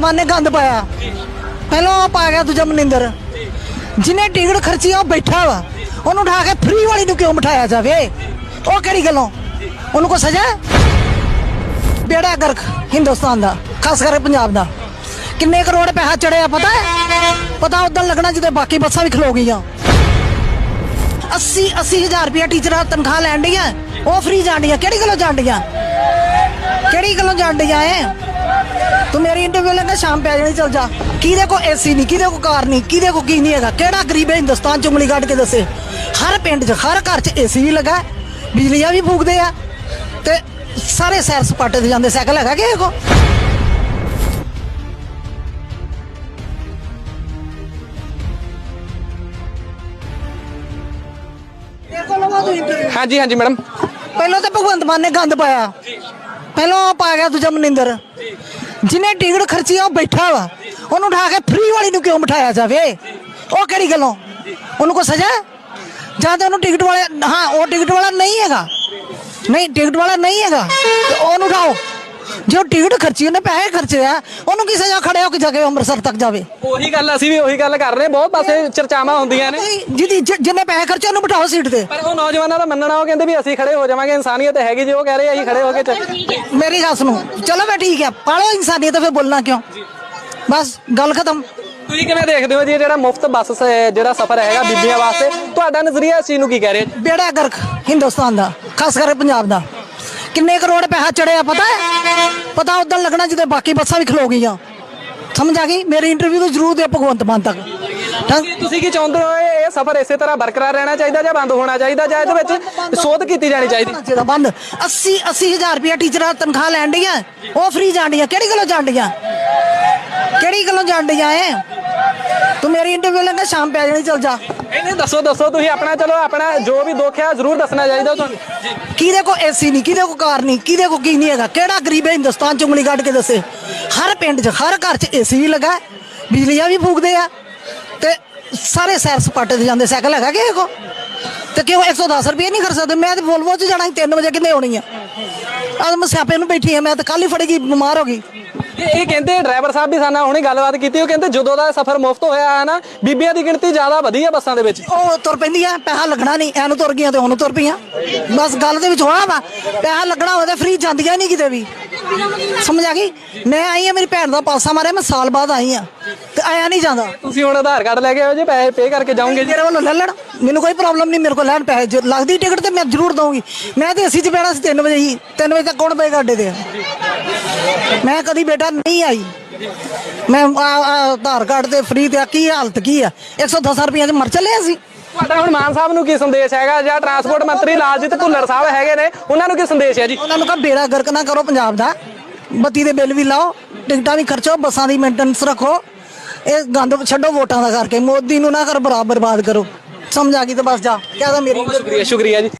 ਮਾਨ ਨੇ ਗੰਦ ਪਾਇਆ। ਪਹਿਲਾਂ ਉਹ ਪਾ ਗਿਆ ਦੂਜਾ ਮਨਿੰਦਰ। ਜਿਹਨੇ ਟਿਕਟ ਖਰਚੀ, ਉਹ ਬੈਠਾ ਵਾ। ਉਹਨੂੰ ਉਠਾ ਕੇ ਫ੍ਰੀ ਵਾਲੀ ਨੂੰ ਕਿਉਂ ਬਿਠਾਇਆ ਜਾਵੇ? ਉਹ ਕਿਹੜੀ ਗੱਲੋਂ? ਉਹਨੂੰ ਕੋਈ ਸਜ਼ਾ? ਬੇੜਾ ਗਰਕ, ਹਿੰਦੁਸਤਾਨ ਦਾ, ਖਾਸ ਕਰਕੇ ਪੰਜਾਬ ਦਾ। ਕਿੰਨੇ ਕਰੋੜ ਪੈਸਾ ਚੜਿਆ, ਪਤਾ ਪਤਾ ਉਦੋਂ ਲੱਗਣਾ ਜਦੋਂ ਬਾਕੀ ਬੱਸਾਂ ਵੀ ਖਲੋ ਗਈਆਂ। 80 80000 ਰੁਪਇਆ ਟੀਚਰਾਂ ਤਨਖਾਹ ਲੈਣ ਡੀਆਂ ਉਹ ਫ੍ਰੀ ਜਾਣ ਡੀਆਂ ਕਿਹੜੀ ਗੱਲੋਂ ਜਾਣ ਡੀਆਂ ਕਿਹੜੀ ਗੱਲੋਂ ਜਾਣ ਡੀਆਂ ਏ ਤੂੰ ਮੇਰੀ ਇੰਟਰਵਿਊ ਲੈਣਾ ਸ਼ਾਮ ਪੈ ਜਾਣੀ ਚਲ ਜਾ। ਕਿਹਦੇ ਕੋ ਏਸੀ ਨਹੀਂ ਕਿਹਦੇ ਕੋ ਕਾਰ ਨਹੀਂ ਕਿਹਦੇ ਕੋ ਕੀ ਨਹੀਂ ਹੈਗਾ? ਕਿਹੜਾ ਗਰੀਬ ਹੈ ਹਿੰਦੁਸਤਾਨ ਚ ਉਂਗਲੀ ਕੱਢ ਕੇ ਦੱਸੇ? ਹਰ ਪਿੰਡ 'ਚ ਹਰ ਘਰ 'ਚ ਏਸੀ ਵੀ ਲੱਗਾ ਬਿਜਲੀਆਂ ਵੀ ਫੂਕਦੇ ਆ ਤੇ ਸਾਰੇ ਸੈਰ ਸਪਾਟੇ ਤੇ ਜਾਂਦੇ ਸਾਈਕਲ ਹੈਗਾ ਕਿਸੇ ਕੋ ਹਾਂਜੀ ਹਾਂਜੀ ਮੈਡਮ। ਪਹਿਲਾਂ ਤਾਂ ਭਗਵੰਤ ਮਾਨ ਨੇ ਗੰਦ ਪਾਇਆ। ਪਹਿਲਾਂ ਪਾ ਗਿਆ ਦੂਜਾ ਮਨਿੰਦਰ। ਜਿਹਨੇ ਟਿਕਟ ਖਰਚੀ ਆ, ਉਹ ਬੈਠਾ ਵਾ। ਉਹਨੂੰ ਉਠਾ ਕੇ ਫ੍ਰੀ ਵਾਲੀ ਨੂੰ ਕਿਉਂ ਬਿਠਾਇਆ ਜਾਵੇ? ਉਹ ਕਿਹੜੀ ਗੱਲੋਂ? ਉਹਨੂੰ ਕੋਈ ਸਜ਼ਾ? ਜਾਂ ਤਾਂ ਉਹਨੂੰ ਟਿਕਟ ਵਾਲੇ ਹਾਂ, ਉਹ ਟਿਕਟ ਵਾਲਾ ਨਹੀਂ ਹੈਗਾ। ਨਹੀਂ, ਟਿਕਟ ਵਾਲਾ ਨਹੀਂ ਹੈਗਾ। ਤੇ ਉਹਨੂੰ ਉਠਾਓ। ਜੋ ਟਿਕਟ ਖਰਚੀ ਉਹਨੇ ਪੈਸੇ ਖਰਚੇ ਆ ਉਹਨੂੰ ਕੀ ਸਜ਼ਾ ਖੜਿਆ ਹੋ ਕੇ ਜਾ ਕੇ ਅੰਮ੍ਰਿਤਸਰ ਤੱਕ ਜਾਵੇ। ਉਹੀ ਗੱਲ ਅਸੀਂ ਵੀ ਉਹੀ ਗੱਲ ਕਰ ਰਹੇ ਹਾਂ। ਬਹੁਤ ਪਾਸੇ ਚਰਚਾਵਾਂ ਹੁੰਦੀਆਂ ਨੇ। ਜਿਹਦੀ ਜਿ- ਜਿਹਨੇ ਪੈਸੇ ਖਰਚੇ ਉਹਨੂੰ ਬਿਠਾਓ ਸੀਟ ਤੇ। ਪਰ ਉਹ ਨੌਜਵਾਨਾਂ ਦਾ ਮੰਨਣਾ ਉਹ ਕਹਿੰਦੇ ਵੀ ਅਸੀਂ ਖੜੇ ਹੋ ਜਾਵਾਂਗੇ ਇਨਸਾਨੀਅਤ ਹੈਗੀ ਜੀ ਉਹ ਕਹਿ ਰਹੇ ਆ ਅਸੀਂ ਖੜੇ ਹੋ ਕੇ ਚੱਲ ਮੇਰੀ ਗੱਲ ਸੁਣੋ ਚਲੋ ਮੈਂ ਠੀਕ ਹੈ ਪਾਲੋ ਇਨਸਾਨੀਅਤ ਫਿਰ ਬੋਲਣਾ ਕਿਉਂ? ਬਸ ਗੱਲ ਖਤਮ। ਤੁਸੀਂ ਕਿਵੇਂ ਦੇਖਦੇ ਹੋ ਜੀ ਇਹ ਜਿਹੜਾ ਮੁਫਤ ਬੱਸ ਜਿਹੜਾ ਸਫ਼ਰ ਹੈਗਾ ਬੀਬੀਆਂ ਵਾਸਤੇ? ਤੁਹਾਡਾ ਨਜ਼ਰੀਆ ਇਸ ਚੀਜ਼ ਨੂੰ ਕੀ ਕਹਿ ਰਿਹਾ ਜੀ? ਬੇੜਾ ਗਰਕ ਹਿੰਦੁਸਤਾਨ ਦਾ ਖਾਸ ਕਰਕੇ ਪੰਜਾਬ ਦਾ। ਕਿੰਨੇ ਕਰੋੜ ਪੈਸਾ ਚੜਿਆ ਪਤਾ ਹੈ? ਪਤਾ ਉਦੋਂ ਲੱਗਣਾ ਜਦੋਂ ਬਾਕੀ ਬੱਸਾਂ ਵੀ ਖਲੋ ਗਈਆਂ। ਸਮਝ ਆ ਗਈ? ਮੇਰੀ ਇੰਟਰਵਿਊ ਤੋਂ ਜ਼ਰੂਰ ਦਿਓ ਭਗਵੰਤ ਮਾਨ ਤੱਕ। ਤੁਸੀਂ ਕੀ ਚਾਹੁੰਦੇ ਹੋ? ਇਹ ਇਹ ਸਫ਼ਰ ਇਸੇ ਤਰ੍ਹਾਂ ਬਰਕਰਾਰ ਰਹਿਣਾ ਚਾਹੀਦਾ ਜਾਂ ਬੰਦ ਹੋਣਾ ਚਾਹੀਦਾ ਜਾਂ ਇਹਦੇ ਵਿੱਚ ਸੋਧ ਕੀਤੀ ਜਾਣੀ ਚਾਹੀਦੀ? ਜਿਹਦਾ ਬੰਦ। 80 80000 ਰੁਪਇਆ ਟੀਚਰਾਂ ਤਨਖਾਹ ਲੈਣ ਡੀਆਂ ਉਹ ਫ੍ਰੀ ਜਾਣ ਡੀਆਂ ਕਿਹੜੀ ਗੱਲੋਂ ਜਾਣ ਡੀਆਂ ਕਿਹੜੀ ਗੱਲੋਂ ਜਾਣ ਡੀਆਂ ਏ ਤੂੰ ਮੇਰੀ ਇੰਟਰਵਿਊ ਲੈਣਾ ਸ਼ਾਮ ਪੈ ਜਾਣੀ ਚਲ ਜਾ। ਇਹਨੇ ਦੱਸੋ ਦੱਸੋ ਤੁਸੀਂ ਆਪਣਾ ਚਲੋ ਆਪਣਾ ਜੋ ਵੀ ਦੁੱਖ ਹੈ ਜ਼ਰੂਰ ਦੱਸਣਾ ਚਾਹੀਦਾ ਤੁਹਾਨੂੰ। ਕਿਹਦੇ ਕੋ ਏਸੀ ਨਹੀਂ ਕਿਹਦੇ ਕੋ ਕਾਰ ਨਹੀਂ ਕਿਹਦੇ ਕੋ ਕੀ ਨਹੀਂ ਹੈਗਾ? ਕਿਹੜਾ ਗਰੀਬ ਹੈ ਹਿੰਦੁਸਤਾਨ ਚ ਉਂਗਲੀ ਕੱਢ ਕੇ ਦੱਸੇ? ਹਰ ਪਿੰਡ 'ਚ ਹਰ ਘਰ 'ਚ ਏਸੀ ਵੀ ਲੱਗਾ ਹੈ, ਬਿਜਲੀਆਂ ਵੀ ਫੂਕਦੇ ਆ ਤੇ ਸਾਰੇ ਸੈਰ ਸਪਾਟੇ ਤੇ ਜਾਂਦੇ ਸਾਈਕਲ ਹੈਗਾ ਕਿਸੇ ਕੋ? ਤੇ ਕਿਉਂ 110 ਰੁਪਏ ਨਹੀਂ ਖਰਚ ਸਕਦੇ? ਮੈਂ ਤੇ ਵੋਲਵੋ 'ਚ ਜਾਣਾ 3 ਵਜੇ ਕਿੰਨੇ ਹੋਣੀ ਆ? ਅੱਜ ਮੈਂ ਸਿਆਪੇ ਨੂੰ ਬੈਠੀ ਆ ਮੈਂ ਤਾਂ ਕੱਲ ਹੀ ਫੜੇਗੀ ਬਿਮਾਰ ਹੋ ਗਈ। ਇਹ ਕਹਿੰਦੇ ਡਰਾਈਵਰ ਸਾਹਿਬ ਵੀ ਸਾਨਾ ਹੁਣੇ ਗੱਲਬਾਤ ਕੀਤੀ, ਉਹ ਕਹਿੰਦੇ ਜਦੋਂ ਦਾ ਸਫ਼ਰ ਮੁਫਤ ਹੋਇਆ ਹੈ ਨਾ, ਬੀਬੀਆਂ ਦੀ ਗਿਣਤੀ ਜ਼ਿਆਦਾ ਵਧੀ ਹੈ ਬੱਸਾਂ ਦੇ ਵਿੱਚ। ਉਹ ਤੁਰ ਪੈਂਦੀਆਂ ਪੈਸਾ ਲੱਗਣਾ ਨਹੀਂ, ਐਨੂੰ ਤੁਰ ਗਈਆਂ ਤੇ ਉਹਨੂੰ ਤੁਰ ਪਈਆਂ। ਬਸ ਗੱਲ ਦੇ ਵਿੱਚ ਹੋਣਾ ਵਾ, ਪੈਸਾ ਲੱਗਣਾ ਹੋਵੇ ਫ੍ਰੀ ਜਾਂਦੀਆਂ ਨਹੀਂ ਕਿਤੇ ਵੀ। ਸਮਝ ਆ ਗਈ? ਮੈਂ ਆਈ ਆ ਮੇਰੀ ਭੈਣ ਦਾ ਪਾਸਾ ਮਾਰਿਆ ਮੈਂ ਸਾਲ ਬਾਅਦ ਆਈ ਆ। ਤੇ ਆਇਆ ਨਹੀਂ ਜਾਂਦਾ। ਤੁਸੀਂ ਹੁਣ ਆਧਾਰ ਕਾਰਡ ਲੈ ਕੇ ਆਓ ਜੀ ਪੈਸੇ ਪੇ ਕਰਕੇ ਜਾਓਗੇ ਜੀ। ਮੇਰੇ ਵੱਲੋਂ ਲੈ ਲੈਣ। ਮੈਨੂੰ ਕੋਈ ਪ੍ਰੋਬਲਮ ਨਹੀਂ ਮੇਰੇ ਕੋਲ ਲੈਣ ਪੈਸੇ। ਜੇ ਲੱਗਦੀ ਟਿਕਟ ਤੇ ਮੈਂ ਜ਼ਰੂਰ ਦਊਂਗੀ। ਮੈਂ ਤੇ ਅਸੀਂ ਚ ਬੈਣਾ ਸੀ 3 ਵਜੇ ਹੀ। 3 ਵਜੇ ਤੱਕ ਕੌਣ ਪਏਗਾ ਅੱਡੇ ਤੇ? ਮੈਂ ਕਦੀ ਬੇਟਾ ਨਹੀਂ ਆਈ। ਮੈਂ ਆ- ਆ ਆਧਾਰ ਕਾਰਡ ਤੇ ਫ੍ਰੀ ਤੇ ਆ ਕੀ ਹਾਲਤ ਕੀ ਆ? 110 ਰੁਪਏ ਚ ਮਰ ਚੱਲੇ ਅਸੀਂ ਤੁਹਾਡਾ ਹੁਣ ਮਾਨ ਸਾਹਿਬ ਨੂੰ ਕੀ ਸੰਦੇਸ਼ ਹੈਗਾ? ਜਾਂ ਟਰਾਂਸਪੋਰਟ ਮੰਤਰੀ ਲਾਲਜੀਤ ਭੁੱਲਰ ਸਾਹਿਬ ਹੈਗੇ ਨੇ ਉਹਨਾਂ ਨੂੰ ਕੀ ਸੰਦੇਸ਼ ਹੈ ਜੀ? ਉਹਨਾਂ ਨੂੰ ਕਹ ਬੇੜਾ ਗਰਕ ਨਾ ਕਰੋ ਪੰਜਾਬ ਦਾ। ਬੱਤੀ ਦੇ ਬਿੱਲ ਵੀ ਲਾਓ ਟਿਕਟਾਂ ਵੀ ਖਰਚੋ ਬੱਸਾਂ ਦੀ ਮੇਨਟੇਨੈਂਸ ਰੱਖੋ। ਇਹ ਗੰਦ ਛੱਡੋ ਵੋਟਾਂ ਦਾ ਕਰਕੇ ਮੋਦੀ ਨੂੰ ਨਾ ਕਰ ਬਰਾਬਰ ਬਰਬਾਦ ਕਰੋ। ਸਮਝ ਆ ਗਈ ਤੇ ਬਸ ਜਾ ਕਹਿਦਾ ਮੇਰੀ ਸ਼ੁਕਰੀਆ ਸ਼ੁਕਰੀਆ ਜੀ।